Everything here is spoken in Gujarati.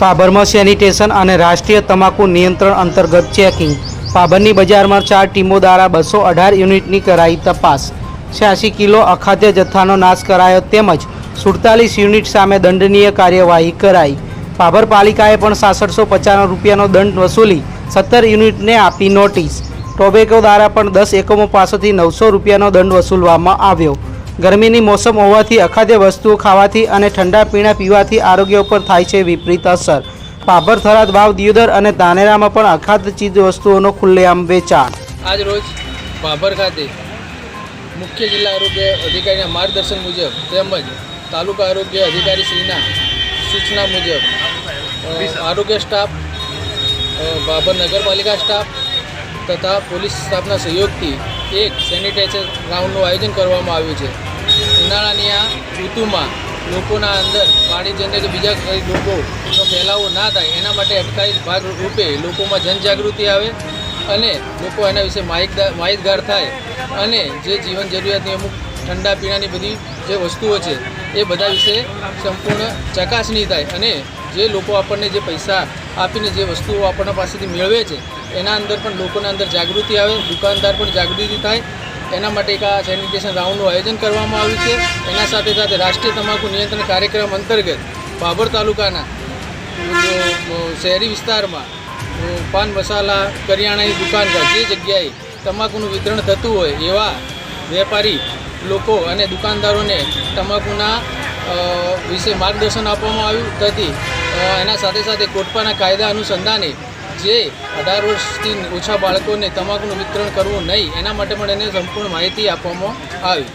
પાભરમાં સેનિટેશન અને રાષ્ટ્રીય તમાકુ નિયંત્રણ અંતર્ગત ચેકિંગ. પાભરની બજારમાં ચાર ટીમો દ્વારા બસો અઢાર યુનિટની કરાઈ તપાસ. છ્યાસી કિલો અખાદ્ય જથ્થાનો નાશ કરાયો તેમજ સુડતાલીસ યુનિટ સામે દંડનીય કાર્યવાહી કરાઈ. પાભર પાલિકાએ પણ સાસઠસો પચાસ રૂપિયાનો દંડ વસૂલી સત્તર યુનિટને આપી નોટિસ. ટોબેકો દ્વારા પણ દસ એકમો પાસેથી નવસો રૂપિયાનો દંડ વસૂલવામાં આવ્યો. ગરમીની મોસમ હોવાથી અખાદ્ય વસ્તુઓ ખાવાથી અને ઠંડા પીણા પીવાથી આરોગ્ય ઉપર થાય છે વિપરીત અસર. પાભર, થરાદ, વાવ, દિયોદર અને ધાનેરામાં પણ અખાદ્ય ચીજ વસ્તુઓનો ખુલ્લેઆમ વેચાણ. આજ રોજ ભાભર ખાતે મુખ્ય જિલ્લા આરોગ્ય અધિકારીના માર્ગદર્શન મુજબ તેમજ તાલુકા આરોગ્ય અધિકારી શ્રીના સૂચના મુજબ આરોગ્ય સ્ટાફ બાબર નગરપાલિકા સ્ટાફ તથા પોલીસ સ્ટાફના સહયોગથી એક સેનિટાઇઝર રાઉન્ડનું આયોજન કરવામાં આવ્યું છે. ઉનાળાની આ ઋતુમાં લોકોના અંદર પાણી પાણીજન્ય કે બીજા લોકોનો ફેલાવો ના થાય, એના માટે અટકાયત ભાગ રૂપે લોકોમાં જનજાગૃતિ આવે અને લોકો એના વિશે માહિતગાર માહિતગાર થાય અને જે જીવન જરૂરિયાતની અમુક ઠંડા પીણાની બધી જે વસ્તુઓ છે, એ બધા વિશે સંપૂર્ણ ચકાસણી થાય. અને જે લોકો આપણને જે પૈસા આપીને જે વસ્તુઓ આપણા પાસેથી મેળવે છે, એના અંદર પણ લોકોના અંદર જાગૃતિ આવે, દુકાનદાર પણ જાગૃતિ થાય. એના માટે એક આ સેનિટેશન રાઉન્ડનું આયોજન કરવામાં આવ્યું છે. એના સાથે સાથે રાષ્ટ્રીય તમાકુ નિયંત્રણ કાર્યક્રમ અંતર્ગત બાબર તાલુકાના શહેરી વિસ્તારમાં પાન મસાલા કરિયાણાની દુકાન જે જગ્યાએ તમાકુનું વિતરણ થતું હોય એવા વેપારી લોકો અને દુકાનદારોને તમાકુના વિશે માર્ગદર્શન આપવામાં આવ્યું તથી એના સાથે સાથે કોટપાના કાયદા અનુસંધાને જે અઢાર વર્ષથી ઓછા બાળકોને તમાકુનું વિતરણ કરવું નહીં, એના માટે પણ એને સંપૂર્ણ માહિતી આપવામાં આવી.